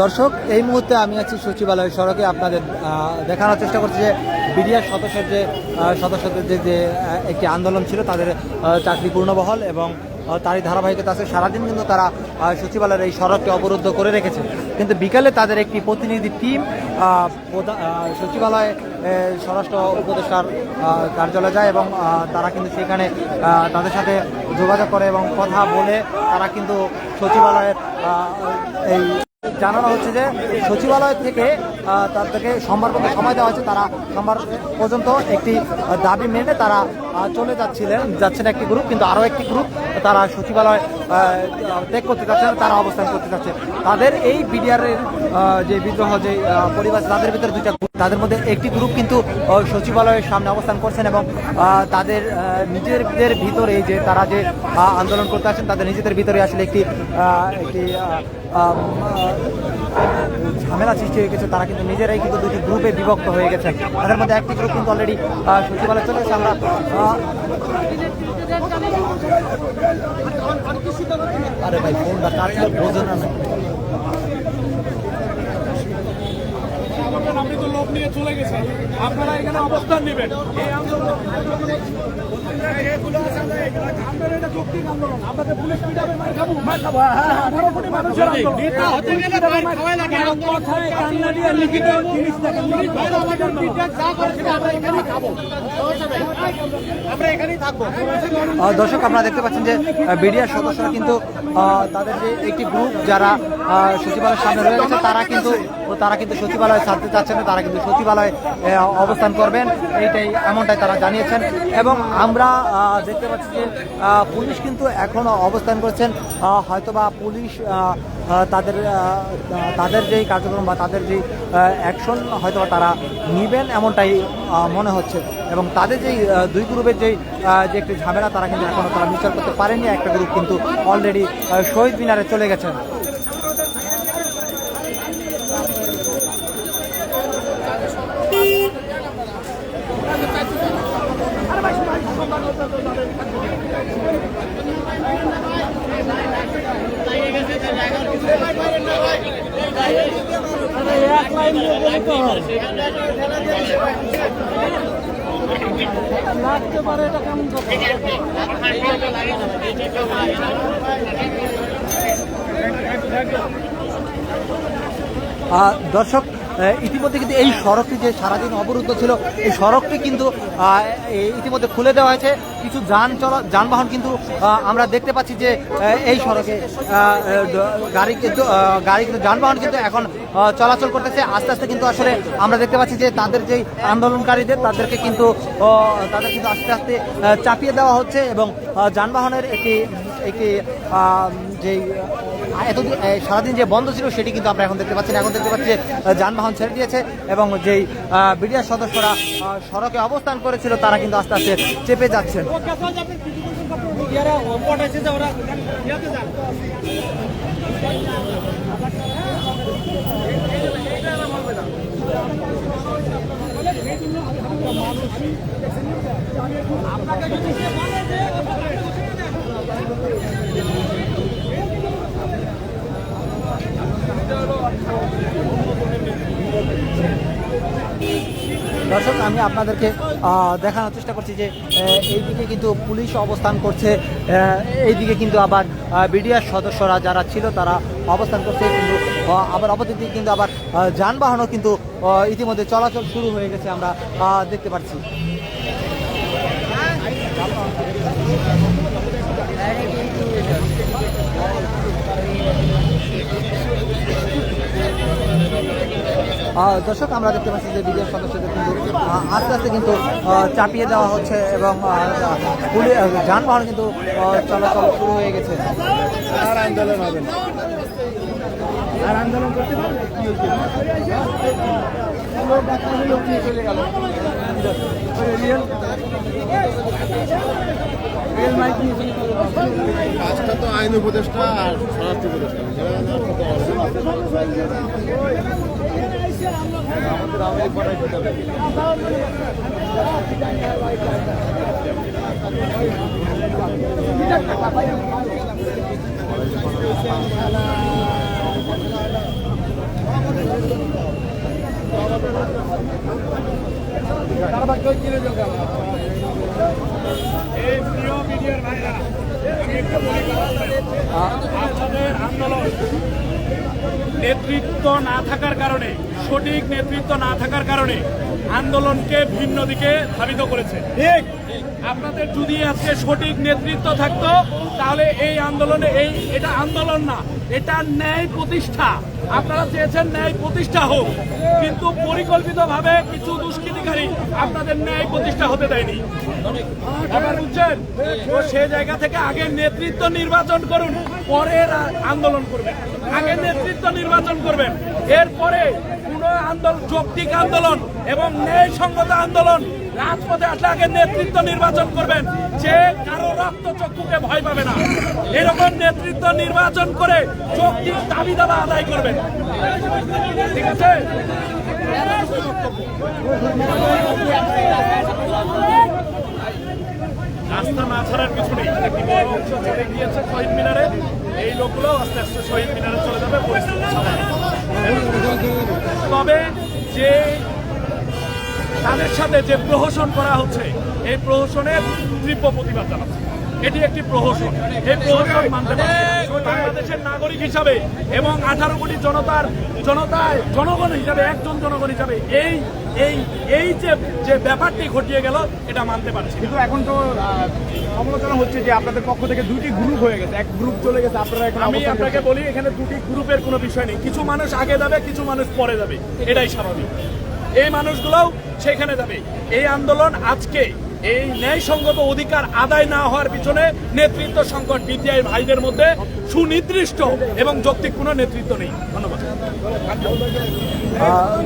দর্শক, এই মুহূর্তে আমি আছি সচিবালয় সড়কে আপনাদের দেখানোর চেষ্টা করছি যে বিডিআর সদস্যের যে সদস্যদের যে একটি আন্দোলন ছিল, তাদের চাকরি পূর্ণবহল এবং তারই ধারাবাহিকতা আছে। সারাদিন কিন্তু তারা সচিবালয়ের এই সড়কটি অবরুদ্ধ করে রেখেছে। কিন্তু বিকালে তাদের একটি প্রতিনিধি টিম সচিবালয়ে স্বরাষ্ট্র উপদেষ্টার কার্যালয়ে যায় এবং তারা কিন্তু সেখানে তাদের সাথে যোগাযোগ করে এবং কথা বলে তারা কিন্তু সচিবালয়ের এই জানানো হচ্ছে যে সচিবালয় থেকে তাদেরকে সোমবার পর্যন্ত সময় দেওয়া হয়েছে। তারা সোমবার পর্যন্ত একটি দাবি মেনে তারা চলে যাচ্ছিলেন যাচ্ছেন একটি গ্রুপ কিন্তু আরও একটি গ্রুপ তারা সচিবালয় ত্যাগ করতে চাচ্ছেন তারা অবস্থান করতে চাচ্ছে তাদের এই বিডিআরের যে বিদ্রোহ যে পরিবার তাদের ভিতরে দুইটা group, তাদের মধ্যে একটি গ্রুপ কিন্তু সচিবালয়ের সামনে অবস্থান করছেন এবং তাদের নিজেদের ভিতরে যে তারা যে আন্দোলন করতে আসেন তাদের নিজেদের ভিতরে আসলে একটি একটি ঝামেলা সৃষ্টি হয়ে গেছে, তারা কিন্তু নিজেরাই কিন্তু দুটি গ্রুপে বিভক্ত হয়ে গেছে। তাদের মধ্যে একটি গ্রুপ কিন্তু অলরেডি সচিবালয়ে চলে গেছে। আমরা আরে ভাই ফোনটা কাছে? বোঝে না। নিয়ে চলে আপনারা এখানে অবস্থান নেবেন। যৌক্তিক আন্দোলন আপনাদের পুলিশ পিটাবে মার খাব মার খাব আঠারো কোটি মানুষের আন্দোলন পুলিশ পিটাবে, মার খাব। কথায় কান্না দিয়ে লিখিত জিনিস দেখেন লিখিত আহ, দর্শক আপনারা দেখতে পাচ্ছেন যে বিডিআর সদস্যরা কিন্তু তাদের যে একটি গ্রুপ যারা সচিবালয়ের সামনে রয়ে গেছে তারা কিন্তু তারা কিন্তু সচিবালয়ে ছাড়তে চাচ্ছেন না তারা কিন্তু সচিবালয়ে অবস্থান করবেন এইটাই এমনটাই তারা জানিয়েছেন এবং আমরা দেখতে পাচ্ছি যে পুলিশ কিন্তু এখনও অবস্থান করছেন হয়তোবা পুলিশ তাদের তাদের যেই কার্যক্রম বা তাদের যেই অ্যাকশন হয়তোবা তারা নেবেন এমনটাই মনে হচ্ছে। এবং তাদের যেই দুই গ্রুপের যেই যে একটি ঝামেলা, তারা কিন্তু এখনও তারা বিচার করতে পারেনি। একটা গ্রুপ কিন্তু অলরেডি শহীদ মিনারে চলে গেছেন। লাগতে পারে এটা কেমন দর্শক ইতিমধ্যে কিন্তু এই সড়কটি যে সারাদিন অবরুদ্ধ ছিল এই সড়কটি কিন্তু ইতিমধ্যে খুলে দেওয়া হয়েছে। কিছু যান চলা যানবাহন কিন্তু আমরা দেখতে পাচ্ছি যে এই সড়কে গাড়ি কিন্তু গাড়ি কিন্তু যানবাহন কিন্তু এখন চলাচল করতেছে। আস্তে আস্তে কিন্তু আসলে আমরা দেখতে পাচ্ছি যে তাদের যেই আন্দোলনকারীদের তাদেরকে কিন্তু তাদের কিন্তু আস্তে আস্তে চাপিয়ে দেওয়া হচ্ছে এবং যানবাহনের একটি একটি আহ, এতদিন সারাদিন যে বন্ধ ছিল সেটি কিন্তু আমরা এখন দেখতে পাচ্ছি এখন দেখতে পাচ্ছি যে যানবাহন ছেড়ে দিয়েছে এবং যেই বিডিআর সদস্যরা সড়কে অবস্থান করেছিল, তারা কিন্তু আস্তে আস্তে চেপে যাচ্ছেন। ইয়ারা অম্পট আছে যে ওরা ইয়াতে যান দর্শক, আমি আপনাদেরকে দেখানোর চেষ্টা করছি যে এইদিকে কিন্তু পুলিশ অবস্থান করছে এইদিকে কিন্তু আবার বিডিআর সদস্যরা যারা ছিল তারা অবস্থান করছে, কিন্তু আবার অপরদিকে কিন্তু আবার যানবাহনও কিন্তু ইতিমধ্যে চলাচল শুরু হয়ে গেছে, আমরা দেখতে পাচ্ছি। দর্শক আমরা দেখতে পাচ্ছি যে বিজেপি সদস্যদের কিন্তু আস্তে আস্তে কিন্তু চাপিয়ে দেওয়া হচ্ছে এবং যানবাহন কিন্তু চলাচল শুরু হয়ে গেছে। আর আন্দোলন হবে না। আর আন্দোলন করতে চলে গেল কাজটা তো আইন উপদেষ্টা আর স্বরাষ্ট্র উপদেষ্টা। এই প্রিয় মিডিয়ার ভাইরা আমি একটু বলি আপনাদের আন্দোলন। নেতৃত্ব না থাকার কারণে, সঠিক নেতৃত্ব না থাকার কারণে আন্দোলনকে ভিন্ন দিকে ধাবিত করেছে। ঠিক। আপনাদের যদি আজকে সঠিক নেতৃত্ব থাকতো, তাহলে এই আন্দোলনে এই এটা আন্দোলন না, এটা ন্যায় প্রতিষ্ঠা। আপনারা চেয়েছেন ন্যায় প্রতিষ্ঠা হোক, কিন্তু পরিকল্পিতভাবে কিছু দুষ্কৃতিকারী আপনাদের ন্যায় প্রতিষ্ঠা হতে দেয়নি। এবার বুঝছেন? তো সে জায়গা থেকে আগে নেতৃত্ব নির্বাচন করুন, পরে আন্দোলন করবেন। আগে নেতৃত্ব নির্বাচন করবেন। এরপরে কোন আন্দোলন যৌক্তিক আন্দোলন এবং ন্যায়সঙ্গত আন্দোলন রাজপথে আসলে আগে নেতৃত্ব নির্বাচন করবেন, যে কারও রক্ত চক্ষুকে ভয় পাবে না। এরকম নেতৃত্ব নির্বাচন করে যৌক্তিক দাবি দাবা আদায় করবেন। ঠিক আছে? রাস্তা না ছাড়ার কিছু নেই। একটি বড় অংশ চলে গিয়েছে শহীদ মিনারে। এই লোকগুলো আস্তে আস্তে শহীদ মিনারে চলে যাবে তবে যে তাদের সাথে যে প্রহসন করা হচ্ছে এই প্রহসনের তীব্র প্রতিবাদ জানাচ্ছে। এটি একটি প্রহসন। এই প্রহসন মানতে। বাংলাদেশের নাগরিক হিসাবে এবং আঠারো কোটি জনতার জনতায় জনগণ হিসাবে একজন জনগণ হিসাবে এই এই এই যে যে ব্যাপারটি ঘটিয়ে গেল এটা মানতে পারছি কিন্তু এখন তো সমালোচনা হচ্ছে যে আপনাদের পক্ষ থেকে দুটি গ্রুপ হয়ে গেছে। এক গ্রুপ চলে গেছে আপনারা এখন আমি আপনাকে বলি এখানে দুটি গ্রুপের কোনো বিষয় নেই। কিছু মানুষ আগে যাবে কিছু মানুষ পরে যাবে। এটাই স্বাভাবিক। এই মানুষগুলোও সেখানে যাবে। এই আন্দোলন আজকে এই ন্যায়সঙ্গত অধিকার আদায় না হওয়ার পিছনে নেতৃত্ব সংকট বিদ্যায় ভাইদের মধ্যে সুনির্দিষ্ট এবং যৌক্তিক কোনো নেতৃত্ব নেই। ধন্যবাদ।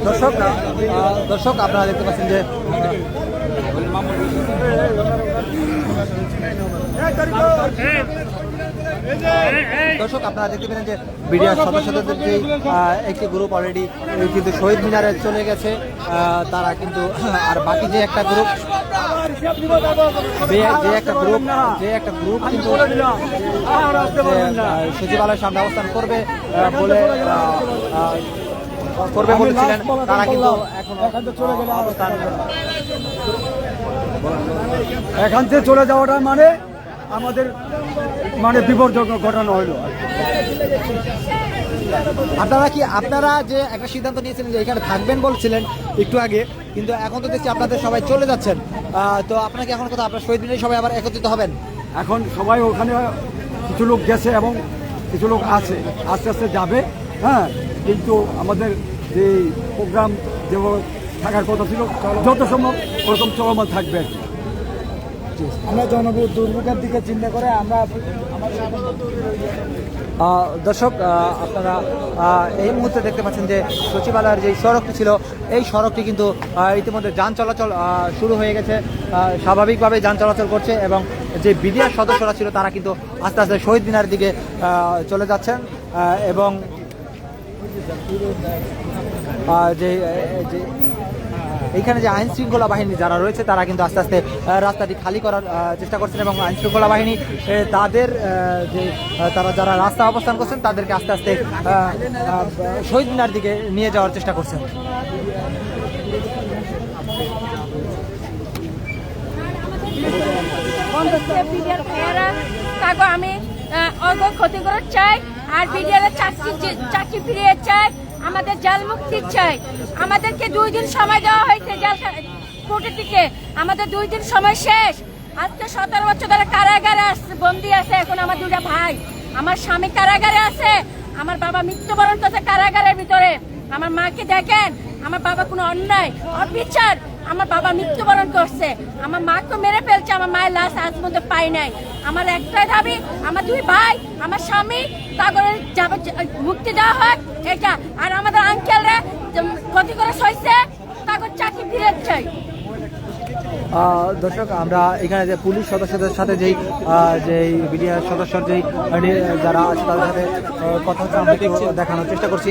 দর্শক দর্শক আপনারা দেখতে পাচ্ছেন যে দর্শক, আপনারা দেখতে পেলেন যে বিডিআর সদস্যদের যে একটি গ্রুপ অলরেডি কিন্তু শহীদ মিনারে চলে গেছে। তারা কিন্তু, আর বাকি যে একটা গ্রুপ যে একটা গ্রুপ যে একটা গ্রুপ কিন্তু সচিবালয়ের সামনে অবস্থান করবে বলে করবে বলেছিলেন তারা কিন্তু এখন এখান থেকে চলে যাওয়াটা মানে আমাদের মানে বিপর্যয় ঘটানো হলো। আপনারা কি আপনারা যে একটা সিদ্ধান্ত নিয়েছিলেন যে এখানে থাকবেন বলছিলেন একটু আগে কিন্তু এখন তো দেখছি আপনাদের সবাই চলে যাচ্ছেন। তো আপনাকে এখন কথা আপনার শহীদ মিনারে সবাই আবার একত্রিত হবেন? এখন সবাই ওখানে কিছু লোক গেছে এবং কিছু লোক আছে আস্তে আস্তে যাবে হ্যাঁ? কিন্তু আমাদের যে প্রোগ্রাম যেভাবে থাকার কথা ছিল যত সম্ভব ওরকম চলমান থাকবে আর কি। আমরা জনগণ দুর্ভোগের দিকে চিন্তা করে আমরা দর্শক আপনারা এই মুহূর্তে দেখতে পাচ্ছেন যে সচিবালয়ের যে সড়কটি ছিল, এই সড়কটি কিন্তু ইতিমধ্যে যান চলাচল শুরু হয়ে গেছে। স্বাভাবিকভাবে যান চলাচল করছে এবং যে বিডিআর সদস্যরা ছিল, তারা কিন্তু আস্তে আস্তে শহীদ মিনারের দিকে চলে যাচ্ছেন এবং যে যে এইখানে যে আইন শৃঙ্খলা বাহিনী যারা রয়েছে, তারা কিন্তু আস্তে আস্তে রাস্তাটি খালি করার চেষ্টা করছেন এবং আইন শৃঙ্খলা বাহিনী তাদের যে তারা যারা রাস্তা অবস্থান করছেন, তাদেরকে আস্তে আস্তে শহীদ মিনার দিকে নিয়ে যাওয়ার চেষ্টা করছেন। আমি ক্ষতি করে চাই, আর বিডিআর চাকরি চাকরি ফিরিয়ে চাই। আমাদের জাল মুক্তি চাই। আমাদেরকে দুই দিন সময় দেওয়া হয়েছে জাল কোর্টে থেকে। আমাদের দুই দিন সময় শেষ। আজকে সতেরো বছর ধরে কারাগারে আছে বন্দি আছে এখন আমার দুটা ভাই। আমার স্বামী কারাগারে আছে। আমার বাবা মৃত্যুবরণ করছে কারাগারের ভিতরে। আমার মাকে দেখেন। আমার বাবা কোনো অন্যায়, অবিচার আমার বাবা মৃত্যুবরণ করছে। আমার মাকে মেরে ফেলছে, আমার মায়ের লাশ আজ পর্যন্ত পাই নাই। আমার একটাই দাবি, আমার দুই ভাই, আমার স্বামী তাগরের যাব- মুক্তি দেওয়া হোক। এটা, আর আমাদের আঙ্কেলরা ক্ষতি করে সইছে তাগর চাকরি ফিরে চাই দর্শক, আমরা এখানে যে পুলিশ সদস্যদের সাথে যেই যেই বিডিআর সদস্যর যেই যারা আছে তাদের সাথে কথা দেখানোর চেষ্টা করছি।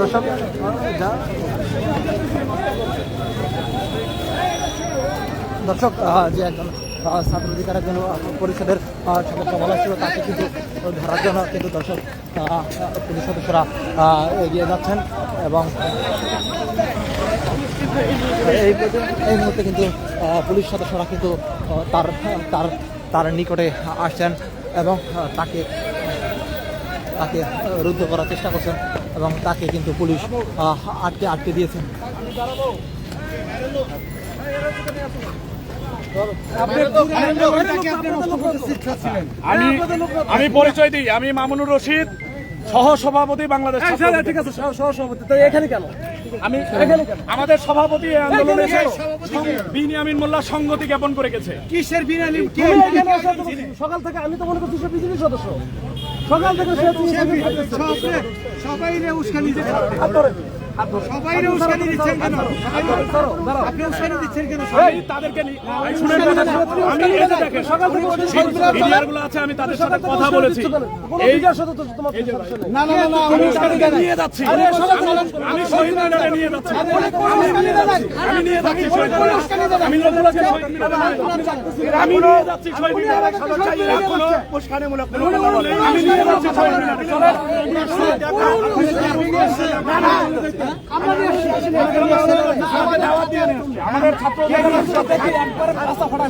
দর্শক, যা দর্শক যে একজন ছাত্র অধিকার একজন পরিষদের সদস্য বলা ছিল, তাকে কিন্তু ধরার জন্য কিন্তু দর্শক পুলিশ সদস্যরা এগিয়ে যাচ্ছেন এবং এই এই মুহূর্তে কিন্তু পুলিশ সদস্যরা কিন্তু তার তার তার নিকটে আসছেন এবং তাকে তাকে রুদ্ধ করার চেষ্টা করছেন এবং তাকে কিন্তু পুলিশ আটকে আটকে দিয়েছেন। আমি আমি পরিচয় দিই আমি মামুনুর রশিদ সহ সভাপতি বাংলাদেশ ঠিক আছে সহ সভাপতি তো এখানে কেন? আমি আমাদের সভাপতি এই আন্দোলনে বিনিয়ামিন মোল্লা সংগতি জ্ঞাপন করে গেছে কিসের বিনালি সকাল থেকে আমি তো মনে করছি সদস্য। সকাল থেকে সবাই উস্কানি সবাই রে উস্কানি দিচ্ছেন কেন আপনি উস্কানি দিচ্ছেন কেন আমি তাদেরকে নি- শুনেন আমি এই যে দেখেন মিডিয়ারগুলো আছে আমি তাদের সাথে কথা বলেছি এই না না না আমি নিয়ে যাচ্ছি আমি শহীদ মিনারে নিয়ে যাচ্ছি আমি নিয়ে যাচ্ছি শহীদ মিনারে। আমি লোকগুলোকে শহীদ মিনারে নিয়ে যাচ্ছি। আমি নিয়ে যাচ্ছি শহীদ মিনারে। এখনও উস্কানিমূলক কোনো। আমি নিয়ে যাচ্ছি শহীদ মিনারে। চলেন। আমাদের আমাদের ছাত্রদের রাস্তা ফাটা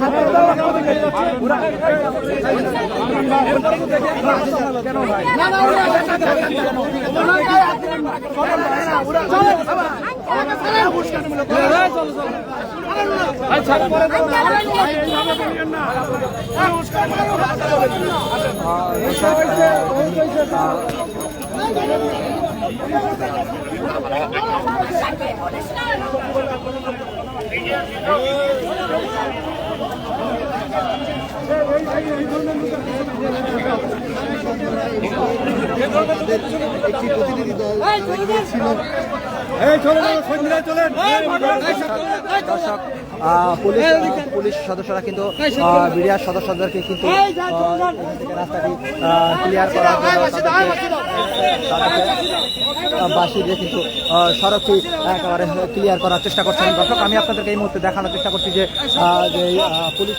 একটি প্রতিনিধি দল গিয়েছিল দর্শক পুলিশ পুলিশ সদস্যরা কিন্তু মিডিয়ার সদস্যদেরকে কিন্তু রাস্তাটি ক্লিয়ার করার জন্য তাদেরকে, দিয়ে কিন্তু সড়কটি একেবারে ক্লিয়ার করার চেষ্টা করছেন দর্শক। আমি আপনাদেরকে এই মুহূর্তে দেখানোর চেষ্টা করছি যে পুলিশ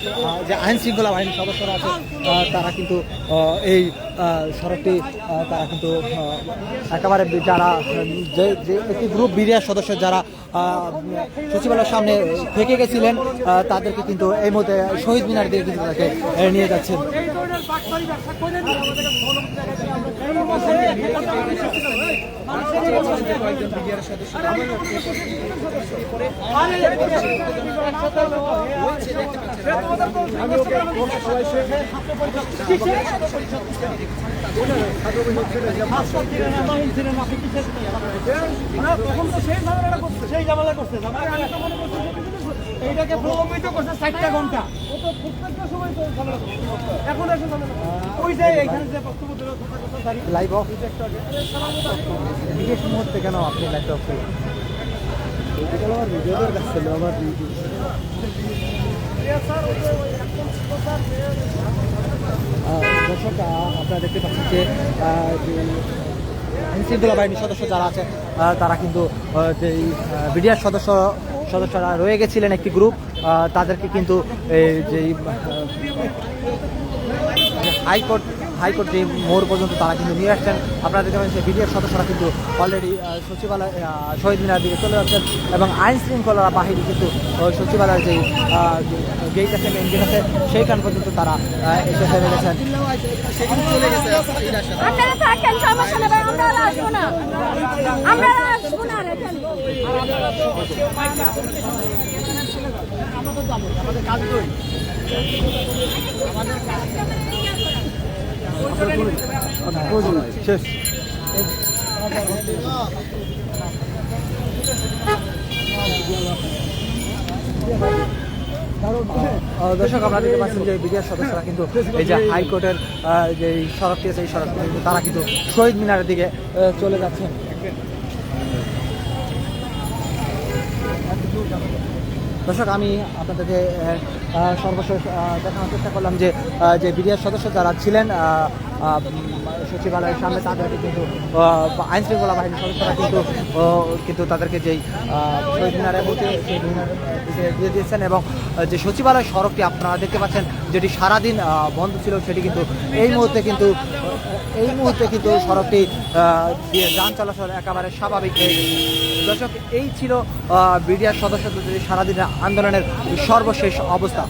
যে আইন শৃঙ্খলা বাহিনীর সদস্যরা আছে তারা কিন্তু এই সড়কটি তারা কিন্তু একেবারে যারা যে যে একটি গ্রুপ বিরিয়ার সদস্য যারা সচিবালয়ের সামনে থেকে গেছিলেন তাদেরকে কিন্তু এই মুহূর্তে শহীদ মিনার দিয়ে কিন্তু তাকে নিয়ে যাচ্ছেন। সেই ঝামেলা করছে আমি তো মনে করছি এইটাকে প্রলম্বিত করছে চারটা ঘণ্টা। প্রত্যেকটা সময় তো এখন এসে ঝামেলা ওই যে এইখানে যে বক্তব্য দিল কথা কথা দাঁড়িয়ে। লাইভ অফ বিশেষ মুহূর্তে কেন আপনি লাইভ অফ করলেন দর্শক আপনারা দেখতে পাচ্ছেন যে আইনশৃঙ্খলা বাহিনীর সদস্য যারা আছে তারা কিন্তু যে বিডিআর সদস্য সদস্যরা রয়ে গেছিলেন একটি গ্রুপ তাদেরকে কিন্তু যে হাইকোর্ট হাইকোর্ট যে মোড় পর্যন্ত তারা কিন্তু নিয়ে আসছেন। আপনারা দেখতে পাচ্ছেন বিডিএফ সদস্যরা কিন্তু অলরেডি সচিবালয় শহীদ মিনার দিকে চলে যাচ্ছেন এবং আইন শৃঙ্খলা বাহিনী কিন্তু সচিবালয়ের যে গেট আছে মেন গেট আছে, সেইখান পর্যন্ত তারা এসে ফেলে গেছেন। আমরা আসব না আর এখানে। আমরা তো যাব শেষ দর্শক দেখতে পাচ্ছেন যে বিডিআর সদস্যরা কিন্তু এই যে হাইকোর্টের যে সড়কটি আছে এই সড়কটি তারা কিন্তু শহীদ মিনারের দিকে চলে যাচ্ছেন। দর্শক আমি আপনাদেরকে সর্বশেষ দেখানোর চেষ্টা করলাম যে যে বিডিআর সদস্য যারা ছিলেন সচিবালয়ের সামনে তাদেরকে কিন্তু আইন শৃঙ্খলা বাহিনীর সদস্যরা কিন্তু কিন্তু তাদেরকে যেই শহীদ মিনারে দিয়ে দিয়েছেন এবং যে সচিবালয় সড়কটি আপনারা দেখতে পাচ্ছেন, যেটি সারাদিন বন্ধ ছিল, সেটি কিন্তু এই মুহূর্তে কিন্তু এই মুহূর্তে কিন্তু সড়কটি দিয়ে যান চলাচল একেবারে স্বাভাবিক। দর্শক, এই ছিল বিডিআর সদস্যদের সারাদিনের আন্দোলনের সর্বশেষ অবস্থা